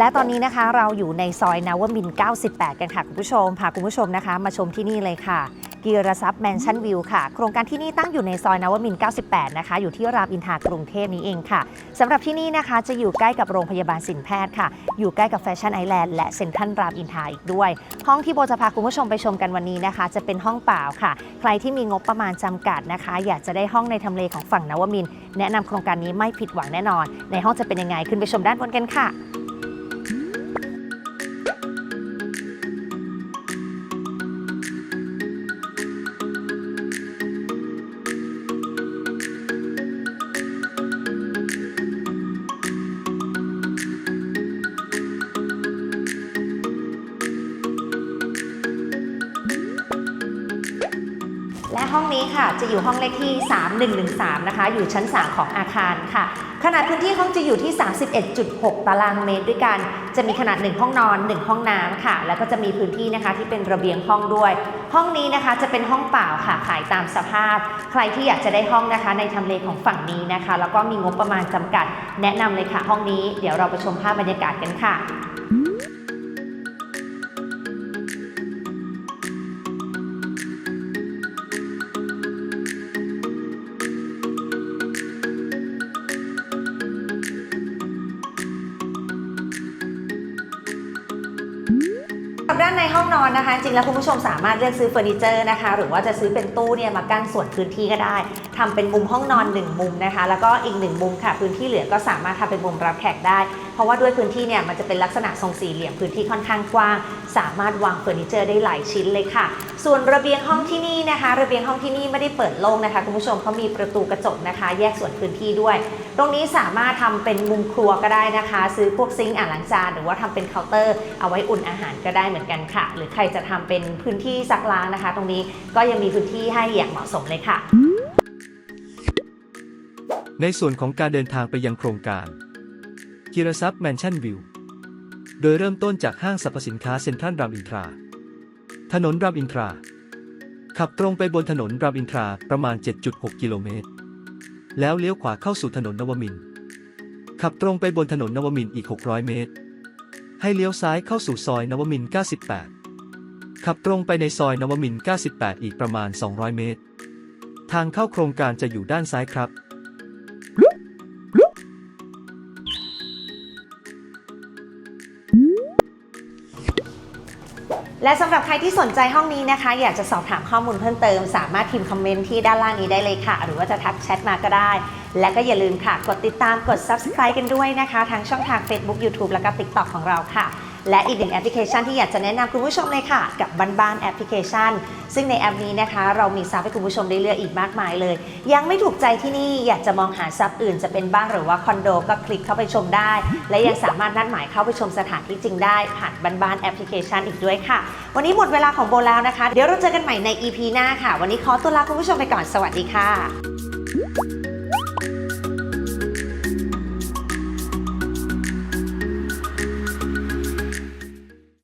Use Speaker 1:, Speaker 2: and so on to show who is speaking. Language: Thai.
Speaker 1: และตอนนี้นะคะเราอยู่ในซอยนาวมิน 98 กันค่ะคุณผู้ชมพาคุณผู้ชมนะคะ มาชมที่นี่เลยค่ะกีรทรัพย์แมนชั่นวิวค่ะ โครงการที่นี่ตั้งอยู่ในซอยนวมิน 98 นะคะ อยู่ที่รามอินทรากรุงเทพนี้เองค่ะสำหรับที่นี่นะคะจะอยู่ใกล้กับโรงพยาบาลสินแพทย์ค่ะ อยู่ใกล้กับแฟชั่นไอแลนด์และเซ็นทรัลรามอินทราอีกด้วย ห้องที่โบจะพาคุณผู้ชมไปชมกันวันนี้นะคะ จะเป็นห้องเปล่าค่ะ ใครที่มีงบประมาณจำกัดนะคะ อยากจะได้ห้องในทำเลของฝั่งนวมิน แนะนำโครงการนี้ไม่ผิดหวังแน่นอน ในห้องจะเป็นยังไงขึ้นไปชมด้านบนกันค่ะ และห้องนี้ค่ะจะอยู่ห้องเลขที่ 3113 นะคะ อยู่ชั้น 3 ของอาคารค่ะ ขนาดพื้นที่ห้องจะอยู่ที่ 31.6 ตารางเมตรด้วยกัน จะมีขนาด 1 ห้องนอน 1 ห้องน้ำค่ะ แล้วก็จะมีพื้นที่นะคะที่เป็นระเบียงห้องด้วย ห้องนี้นะคะจะเป็นห้องเปล่าค่ะ ขายตามสภาพ ใครที่อยากจะได้ห้องนะคะ ในทำเลของฝั่งนี้นะคะ แล้วก็มีงบประมาณจำกัด แนะนำเลยค่ะห้องนี้ เดี๋ยวเราไปชมภาพบรรยากาศกันค่ะานในห้องนอนนะคะ จริงแล้วคุณผู้ชมสามารถเลือกซื้อเฟอร์นิเจอร์นะคะ หรือว่าจะซื้อเป็นตู้เนี่ยมากั้นส่วนพื้นที่ก็ได้ทำเป็นมุมห้องนอน 1 มุมนะคะ แล้วก็อีก 1 มุมค่ะ พื้นที่เหลือก็สามารถทำเป็นมุมรับแขกได้ ราะว่าด้วยพื้นที่เนี่ยมันจะเป็นลักษณะทรงสี่เหลี่ยมพื้นที่ค่อนข้างกว้าง สามารถวางเฟอร์นิเจอร์ได้หลายชิ้นเลยค่ะ ส่วนระเบียงห้องที่นี่นะคะ ระเบียงห้องที่นี่ไม่ได้เปิดโล่งนะคะคุณผู้ชมเขามีประตูกระจกนะคะ แยกส่วนพื้นที่ด้วย ตรงนี้สามารถทำเป็นมุมครัวก็ได้นะคะ ซื้อพวกซิงค์อ่างล้างจานหรือว่าทำเป็นเคาน์เตอร์ เอาไว้อุ่นอาหารก็ได้เหมือนกันค่ะ หรือใครจะทำเป็นพื้นที่ซักล้างนะคะ ตรงนี้ก็ยังมีพื้นที่ให้อย่างเหมาะสมเลยค่ะ
Speaker 2: ในส่วนของการเดินทางไปยังโครงการ กิรทรัพย์แมนชั่นวิว โดยเริ่มต้นจากห้างสรรพสินค้าเซ็นทรัลรามอินทรา ถนนรามอินทรา ขับตรงไปบนถนนรามอินทราประมาณ 7.6 กิโลเมตร แล้วเลี้ยวขวาเข้าสู่ถนนนวมิน ขับตรงไปบนถนนนวมินอีก 600 เมตร ให้เลี้ยวซ้ายเข้าสู่ซอยนวมิน 98 ขับตรงไปในซอยนวมิน 98 อีกประมาณ 200 เมตร ทางเข้าโครงการจะอยู่ด้านซ้ายครับ
Speaker 1: และสำหรับใครที่สนใจห้องนี้นะคะ อยากจะสอบถามข้อมูลเพิ่มเติม สามารถพิมพ์คอมเมนต์ที่ด้านล่างนี้ได้เลยค่ะ หรือว่าจะทักแชทมาก็ได้ และก็อย่าลืมค่ะ กดติดตามกด subscribe กันด้วยนะคะ ทางช่องทาง Facebook YouTube แล้วก็ TikTok ของเราค่ะ และอีกหนึ่งแอปพลิเคชันที่อยากจะแนะนำคุณผู้ชมเลยค่ะ กับบ้านบ้านแอปพลิเคชัน ซึ่งในแอปนี้นะคะ เรามีซับให้คุณผู้ชมได้เลือกอีกมากมายเลย ยังไม่ถูกใจที่นี่อยากจะมองหาซับอื่นจะเป็นบ้านหรือว่าคอนโดก็คลิกเข้าไปชมได้ และยังสามารถนัดหมายเข้าไปชมสถานที่จริงได้ ผ่านบ้านบ้านแอปพลิเคชันอีกด้วยค่ะ วันนี้หมดเวลาของโบแล้วนะคะ เดี๋ยวเราเจอกันใหม่ใน EP หน้าค่ะ วันนี้ขอตัวลาคุณผู้ชมไปก่อนสวัสดีค่ะ